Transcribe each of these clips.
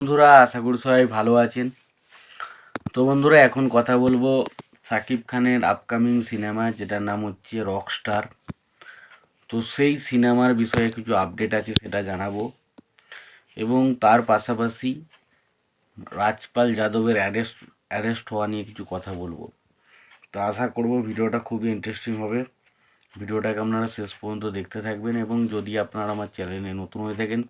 বন্ধুরা, আশা করি সবাই ভালো আছেন। তো বন্ধুরা, এখন কথা বলব সাকিব খানের আপকামিং সিনেমা যেটার নাম হচ্ছে রকস্টার তো সেই সিনেমার বিষয়ে কিছু আপডেট আছে সেটা জানাব। এবং তার পাশাপাশি রাজপাল যাদবের অ্যারেস্ট অ্যারেস্ট হওয়া নিয়ে কিছু কথা বলব। তো আশা করব ভিডিওটা খুবই ইন্টারেস্টিং হবে। ভিডিওটাকে আপনারা শেষ পর্যন্ত দেখতে থাকবেন এবং যদি আপনারা আমার চ্যানেলে নতুন হয়ে থাকেন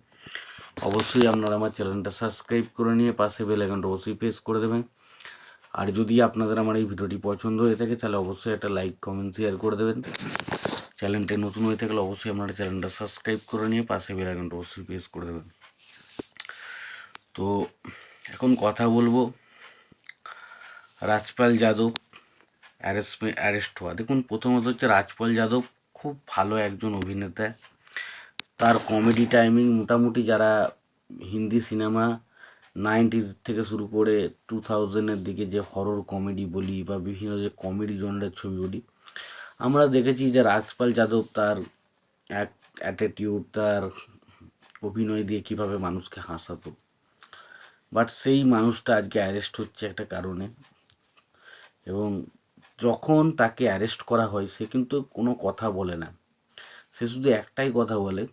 অবশ্যই আপনারা আমার চ্যানেলটা সাবস্ক্রাইব করে নিয়ে পাশে বেল আইকনটা অবশ্যই প্রেস করে দেবেন। আর যদি আপনাদের আমার এই ভিডিওটি পছন্দ হয়ে থাকে, তাহলে অবশ্যই একটা লাইক, কমেন্ট, শেয়ার করে দেবেন। চ্যানেলটা নতুন হয়ে থাকলে অবশ্যই আপনারা চ্যানেলটা সাবস্ক্রাইব করে নিয়ে পাশে বেল আইকনটা অবশ্যই প্রেস করে দেবেন। তো এখন কথা বলব রাজপাল যাদব অ্যারেস্ট অ্যারেস্ট হওয়া। দেখুন, প্রথমত হচ্ছে রাজপাল যাদব খুব ভালো একজন অভিনেতা। তার কমেডি টাইমিং মোটামুটি যারা হিন্দি সিনেমা নাইনটিজ থেকে শুরু করে টু থাউজেন্ডের দিকে যে হরর কমেডি বলি বা বিভিন্ন যে কমেডি জনরের ছবি বলি, আমরা দেখেছি যে রাজপাল যাদব তার এক অ্যাটিটিউড তার অভিনয় দিয়ে কীভাবে মানুষকে হাসাতো। বাট সেই মানুষটা আজকে অ্যারেস্ট হচ্ছে একটা কারণে। এবং যখন তাকে অ্যারেস্ট করা হয়, সে কিন্তু কোনো কথা বলে না। সে শুধু একটাই কথা বলে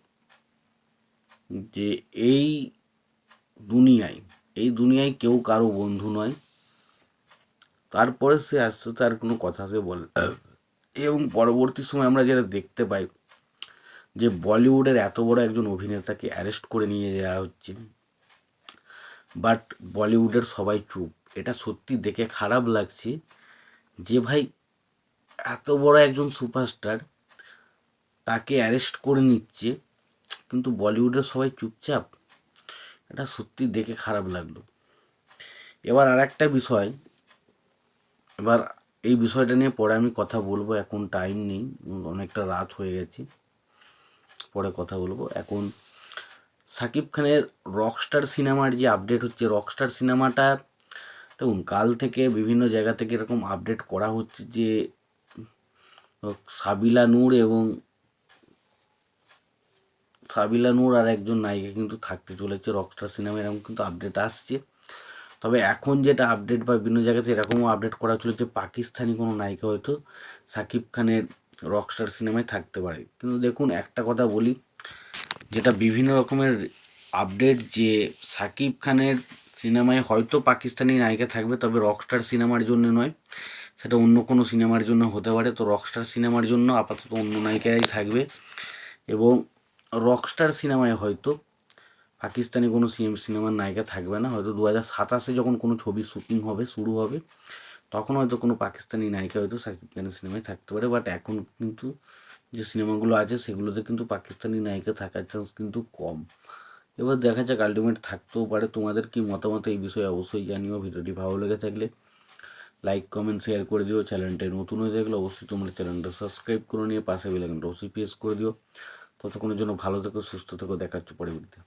যে এই দুনিয়ায় এই দুনিয়ায় কেউ কারও বন্ধু নয়। তারপরে সে আস্তে আর কোনো কথা সে বলে, এবং পরবর্তী সময় আমরা যেটা দেখতে পাই যে বলিউডের এত বড় একজন অভিনেতাকে অ্যারেস্ট করে নিয়ে যাওয়া হচ্ছে। বাট বলিউডের সবাই চুপ। এটা সত্যি দেখে খারাপ লাগছে যে ভাই এত বড় একজন সুপারস্টার তাকে অ্যারেস্ট করে নিচ্ছে। কিন্তু বলিউডের সবাই চুপচাপ, এটা সত্যি দেখে খারাপ লাগল। এবার আর একটা বিষয়, এবার এই বিষয়টা নিয়ে পরে আমি কথা বলব, এখন টাইম নেই, অনেকটা রাত হয়ে গেছে, পরে কথা বলব। এখন সাকিব খানের রকস্টার সিনেমার যে আপডেট হচ্ছে রকস্টার সিনেমাটা দেখুন, কাল থেকে বিভিন্ন জায়গা থেকে এরকম আপডেট করা হচ্ছে যে, সাবিলা নূর এবং সাবিলা নূর আর একজন নায়িকা কিন্তু থাকতে চলেছে রকস্টার সিনেমা এরকম কিন্তু আপডেট আসছে। তবে এখন যেটা আপডেট বা বিভিন্ন জায়গাতে এরকমও আপডেট করা চলেছে, পাকিস্তানি কোনো নায়িকা হয়তো সাকিব খানের রকস্টার সিনেমায় থাকতে পারে। কিন্তু দেখুন, একটা কথা বলি, যেটা বিভিন্ন রকমের আপডেট যে সাকিব খানের সিনেমায় হয়তো পাকিস্তানি নায়িকা থাকবে, তবে রকস্টার সিনেমার জন্য নয়, সেটা অন্য কোনো সিনেমার জন্য হতে পারে। তো রকস্টার সিনেমার জন্য আপাতত অন্য নায়িকারাই থাকবে এবং রকস্টার সিনেমায় হয়তো পাকিস্তানি কোনো সিনেমার নায়িকা থাকবে না। হয়তো দু হাজার সাতাশে যখন কোনো ছবির শ্যুটিং হবে, শুরু হবে, তখন হয়তো কোনো পাকিস্তানি নায়িকা হয়তো সাকিব খানের সিনেমায় থাকতে পারে। বাট এখন কিন্তু যে সিনেমাগুলো আছে, সেগুলোতে কিন্তু পাকিস্তানি নায়িকা থাকার চান্স কিন্তু কম। এবার দেখা যাক আলটিমেট থাকতেও পারে। তোমাদের কি মতামত এই বিষয়ে অবশ্যই জানিও। ভিডিওটি ভালো লেগে থাকলে লাইক কমেন্ট শেয়ার করে দিও। চ্যানেলটায় নতুন হয়ে থাকলে অবশ্যই তোমরা চ্যানেলটা সাবস্ক্রাইব করে নিয়ে পাশে বেলাকানটা অবশ্যই প্রেস করে দিও। ততক্ষণের জন্য ভালো থেকো সুস্থ থেকো দেখাচ্ছ পরে ভিডিওতে।